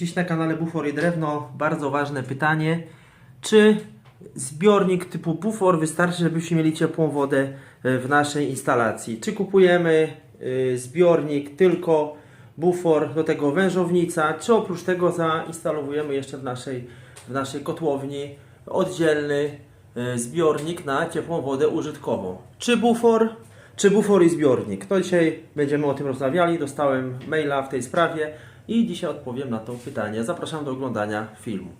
Dziś na kanale Bufor i Drewno bardzo ważne pytanie. Czy zbiornik typu bufor wystarczy, żebyśmy mieli ciepłą wodę e, w naszej instalacji? Czy kupujemy e, zbiornik tylko bufor, do tego wężownica, czy oprócz tego zainstalowujemy jeszcze w naszej, w naszej kotłowni oddzielny e, zbiornik na ciepłą wodę użytkową? Czy bufor, czy bufor i zbiornik? To dzisiaj będziemy o tym rozmawiali. Dostałem maila w tej sprawie i dzisiaj odpowiem na to pytanie. Zapraszam do oglądania filmu.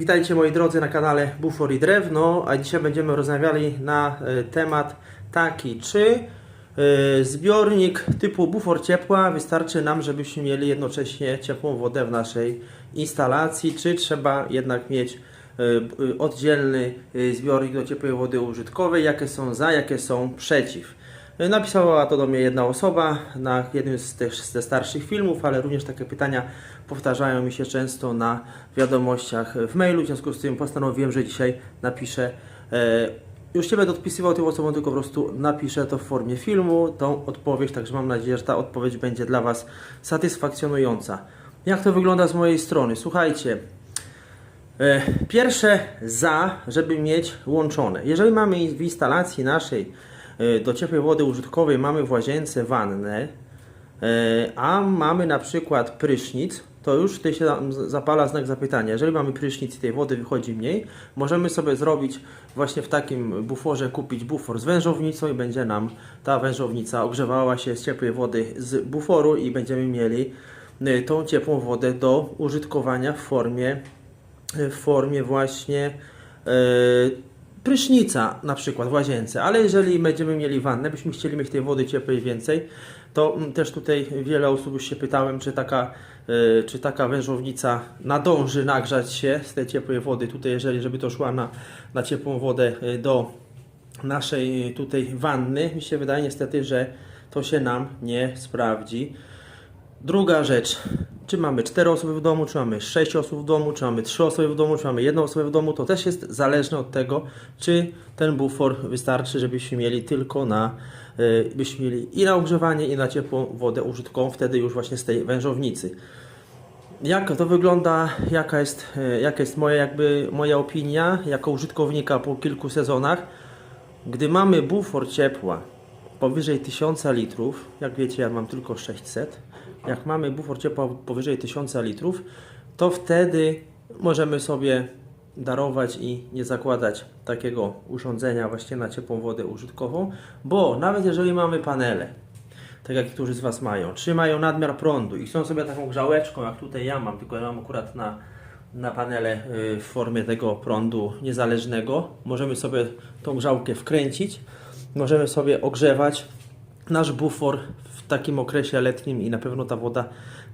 Witajcie moi drodzy na kanale Bufor i Drewno, a dzisiaj będziemy rozmawiali na e, temat taki, czy e, zbiornik typu bufor ciepła wystarczy nam, żebyśmy mieli jednocześnie ciepłą wodę w naszej instalacji, czy trzeba jednak mieć oddzielny e, zbiornik do ciepłej wody użytkowej, jakie są za, jakie są przeciw. E, Napisała to do mnie jedna osoba na jednym z tych ze starszych filmów, ale również takie pytania powtarzają mi się często na wiadomościach w mailu. W związku z tym postanowiłem, że dzisiaj napiszę. E, już nie będę odpisywał tym osobom, tylko po prostu napiszę to w formie filmu, tą odpowiedź. Także mam nadzieję, że ta odpowiedź będzie dla Was satysfakcjonująca. Jak to wygląda z mojej strony? Słuchajcie, E, Pierwsze za, żeby mieć łączone. Jeżeli mamy w instalacji naszej e, do ciepłej wody użytkowej mamy w łazience wannę, e, a mamy na przykład prysznic, to już tutaj się zapala znak zapytania. Jeżeli mamy prysznic i tej wody wychodzi mniej, możemy sobie zrobić właśnie w takim buforze, kupić bufor z wężownicą i będzie nam ta wężownica ogrzewała się z ciepłej wody z buforu i będziemy mieli e, tą ciepłą wodę do użytkowania w formie w formie właśnie e, prysznica na przykład w łazience, ale jeżeli będziemy mieli wannę, byśmy chcieli mieć tej wody ciepłej więcej, to mm, też tutaj wiele osób już się pytałem, czy taka, e, czy taka wężownica nadąży nagrzać się z tej ciepłej wody tutaj, jeżeli żeby to szła na, na ciepłą wodę do naszej tutaj wanny. Mi się wydaje niestety, że to się nam nie sprawdzi. Druga rzecz, czy mamy 4 osoby w domu, czy mamy 6 osób w domu, czy mamy 3 osoby w domu, czy mamy 1 osobę w domu, to też jest zależne od tego, czy ten bufor wystarczy, żebyśmy mieli tylko na, y, byśmy mieli i na ogrzewanie, i na ciepłą wodę użytkową, wtedy już właśnie z tej wężownicy. Jak to wygląda, jaka jest, e, jaka jest moja, jakby, moja opinia jako użytkownika po kilku sezonach? Gdy mamy bufor ciepła powyżej 1000 litrów, jak wiecie, ja mam tylko 600. Jak mamy bufor ciepła powyżej 1000 litrów, to wtedy możemy sobie darować i nie zakładać takiego urządzenia właśnie na ciepłą wodę użytkową, bo nawet jeżeli mamy panele, tak jak niektórzy z Was mają, czy mają nadmiar prądu i chcą sobie taką grzałeczką, jak tutaj ja mam, tylko ja mam akurat na, na panele y, w formie tego prądu niezależnego, możemy sobie tą grzałkę wkręcić, możemy sobie ogrzewać nasz bufor w takim okresie letnim i na pewno ta woda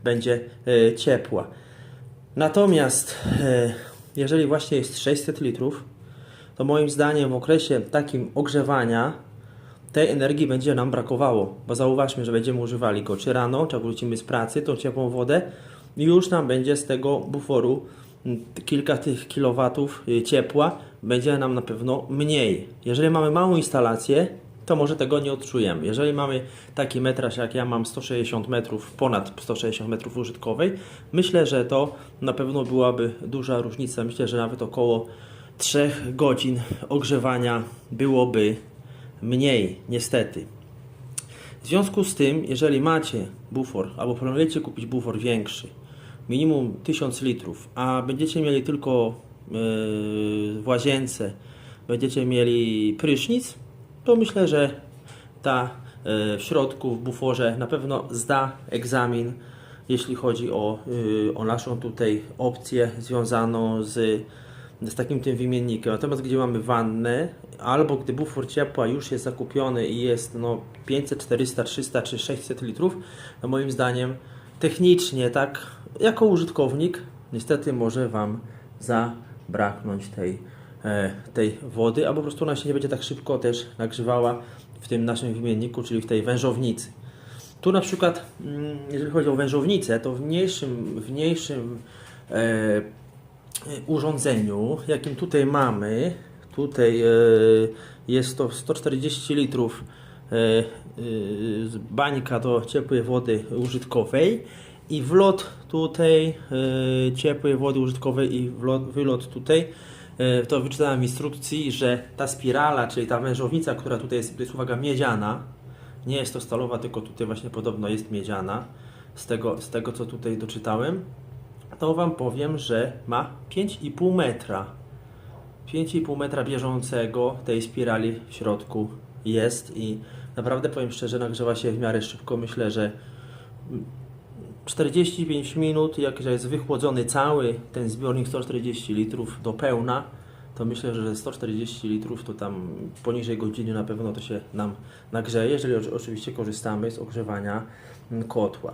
będzie y, ciepła. Natomiast y, jeżeli właśnie jest 600 litrów, to moim zdaniem w okresie takim ogrzewania tej energii będzie nam brakowało, bo zauważmy, że będziemy używali go czy rano, czy wrócimy z pracy, tą ciepłą wodę i już nam będzie z tego buforu kilka tych kilowatów y, ciepła, będzie nam na pewno mniej. Jeżeli mamy małą instalację, to może tego nie odczujemy. Jeżeli mamy taki metraż jak ja mam 160 metrów, ponad 160 metrów użytkowej, myślę, że to na pewno byłaby duża różnica. Myślę, że nawet około 3 godzin ogrzewania byłoby mniej, niestety. W związku z tym, jeżeli macie bufor, albo planujecie kupić bufor większy, minimum 1000 litrów, a będziecie mieli tylko yy, w łazience, będziecie mieli prysznic, to myślę, że ta yy, w środku w buforze na pewno zda egzamin, jeśli chodzi o, yy, o naszą tutaj opcję związaną z z takim tym wymiennikiem. Natomiast gdzie mamy wannę, albo gdy bufor ciepła już jest zakupiony i jest no 500, 400, 300 czy 600 litrów, to moim zdaniem technicznie, tak, jako użytkownik, niestety może Wam zabraknąć tej, e, tej wody, a po prostu ona się nie będzie tak szybko też nagrzewała w tym naszym wymienniku, czyli w tej wężownicy. Tu na przykład, mm, jeżeli chodzi o wężownicę, to w mniejszym, w mniejszym e, urządzeniu, jakim tutaj mamy, tutaj e, jest to 140 litrów e, e, bańka do ciepłej wody użytkowej i wlot tutaj e, ciepłej wody użytkowej i wlot, wylot tutaj e, to wyczytałem w instrukcji, że ta spirala, czyli ta wężownica, która tutaj jest, to jest uwaga miedziana, nie jest to stalowa, tylko tutaj właśnie podobno jest miedziana, z tego, z tego co tutaj doczytałem, to Wam powiem, że ma 5,5 metra. 5,5 metra bieżącego tej spirali w środku jest i naprawdę powiem szczerze, nagrzewa się w miarę szybko. Myślę, że 45 minut, jak jest wychłodzony cały ten zbiornik 140 litrów do pełna, to myślę, że 140 litrów to tam poniżej godziny na pewno to się nam nagrzeje, jeżeli oczy- oczywiście korzystamy z ogrzewania mm, kotła.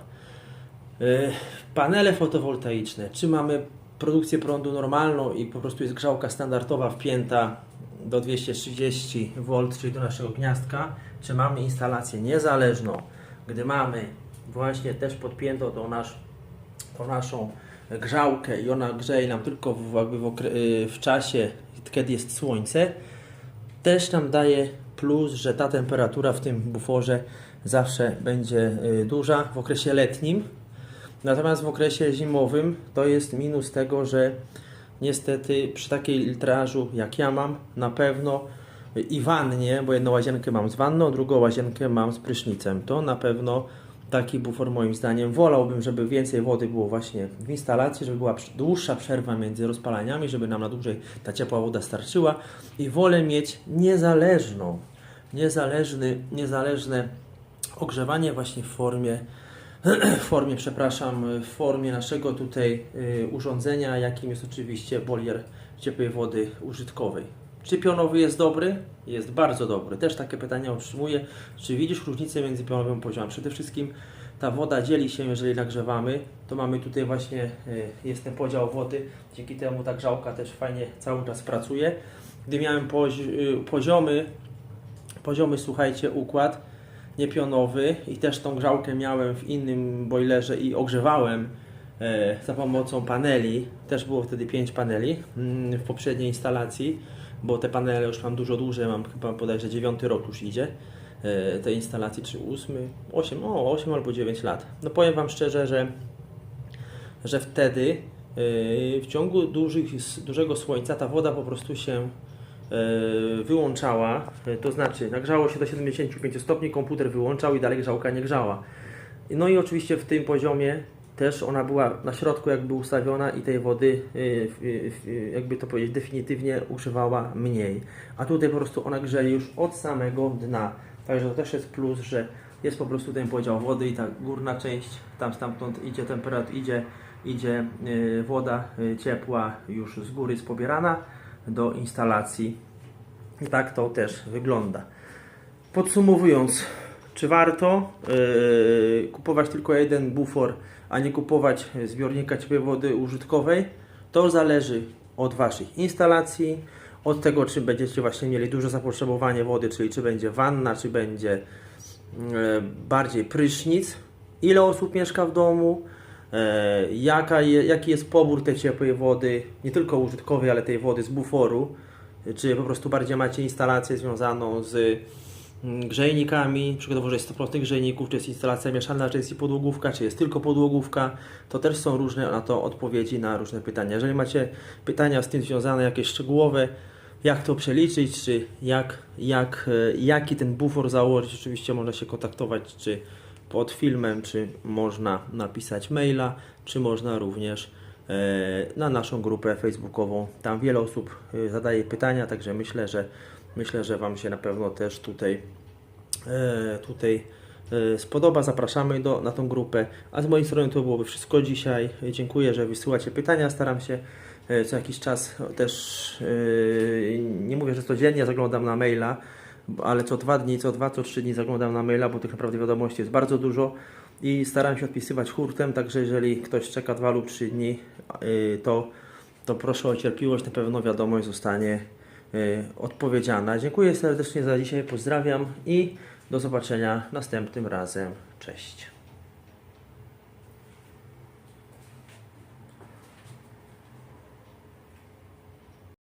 Y, Panele fotowoltaiczne. Czy mamy produkcję prądu normalną i po prostu jest grzałka standardowa wpięta do 230 V, czyli do naszego gniazdka, czy mamy instalację niezależną, gdy mamy właśnie też podpiętą tą, nasz, tą naszą grzałkę i ona grzeje nam tylko w, jakby w, y, w czasie, kiedy jest słońce, też nam daje plus, że ta temperatura w tym buforze zawsze będzie y, duża w okresie letnim. Natomiast w okresie zimowym to jest minus tego, że niestety przy takiej litrażu jak ja mam, na pewno i wannie, bo jedną łazienkę mam z wanną, drugą łazienkę mam z prysznicem, to na pewno taki bufor moim zdaniem wolałbym, żeby więcej wody było właśnie w instalacji, żeby była dłuższa przerwa między rozpalaniami, żeby nam na dłużej ta ciepła woda starczyła i wolę mieć niezależną, niezależny, niezależne ogrzewanie właśnie w formie w formie, przepraszam, w formie naszego tutaj y, urządzenia, jakim jest oczywiście bolier ciepłej wody użytkowej. Czy pionowy jest dobry? Jest bardzo dobry. Też takie pytania otrzymuję. Czy widzisz różnicę między pionowym poziomem? Przede wszystkim ta woda dzieli się, jeżeli nagrzewamy, to mamy tutaj właśnie, y, jest ten podział wody, dzięki temu ta grzałka też fajnie cały czas pracuje. Gdy miałem y, poziomy, poziomy, słuchajcie, układ, niepionowy i też tą grzałkę miałem w innym boilerze i ogrzewałem e, za pomocą paneli. Też było wtedy 5 paneli mm, w poprzedniej instalacji, bo te panele już mam dużo dłużej, mam chyba bodajże 9 rok już idzie e, tej instalacji, czy 8, 8, o 8 albo 9 lat. No powiem Wam szczerze, że że wtedy yy, w ciągu dużych, dużego słońca ta woda po prostu się wyłączała, to znaczy nagrzało się do 75 stopni, komputer wyłączał i dalej grzałka nie grzała. No i oczywiście w tym poziomie też ona była na środku jakby ustawiona i tej wody yy, yy, jakby to powiedzieć definitywnie używała mniej. A tutaj po prostu ona grzeje już od samego dna. Także to też jest plus, że jest po prostu ten podział wody i ta górna część, tam stamtąd idzie temperatura, idzie, idzie yy, woda ciepła już z góry spobierana do instalacji. I tak to też wygląda. Podsumowując, czy warto yy, kupować tylko jeden bufor, a nie kupować zbiornika ciepłej wody użytkowej? To zależy od Waszych instalacji, od tego, czy będziecie właśnie mieli duże zapotrzebowanie wody, czyli czy będzie wanna, czy będzie e, bardziej prysznic, ile osób mieszka w domu, e, jaka je, jaki jest pobór tej ciepłej wody, nie tylko użytkowej, ale tej wody z buforu, czy po prostu bardziej macie instalację związaną z grzejnikami, przykładowo, że jest 100% grzejników, czy jest instalacja mieszana, czy jest podłogówka, czy jest tylko podłogówka, to też są różne na to odpowiedzi na różne pytania. Jeżeli macie pytania z tym związane, jakieś szczegółowe, jak to przeliczyć, czy jak, jak, e, jaki ten bufor założyć, oczywiście można się kontaktować, czy pod filmem, czy można napisać maila, czy można również e, na naszą grupę facebookową. Tam wiele osób e, zadaje pytania, także myślę, że myślę, że Wam się na pewno też tutaj e, tutaj e, spodoba. Zapraszamy do, na tą grupę. A z mojej strony to byłoby wszystko dzisiaj. Dziękuję, że wysyłacie pytania. Staram się e, co jakiś czas też, nie mówię, że codziennie zaglądam na maila, ale co dwa dni, co dwa, co trzy dni zaglądam na maila, bo tych naprawdę wiadomości jest bardzo dużo i staram się odpisywać hurtem, także jeżeli ktoś czeka dwa lub trzy dni, to, to proszę o cierpliwość, na pewno wiadomość zostanie odpowiedziana. Dziękuję serdecznie za dzisiaj, pozdrawiam i do zobaczenia następnym razem. Cześć.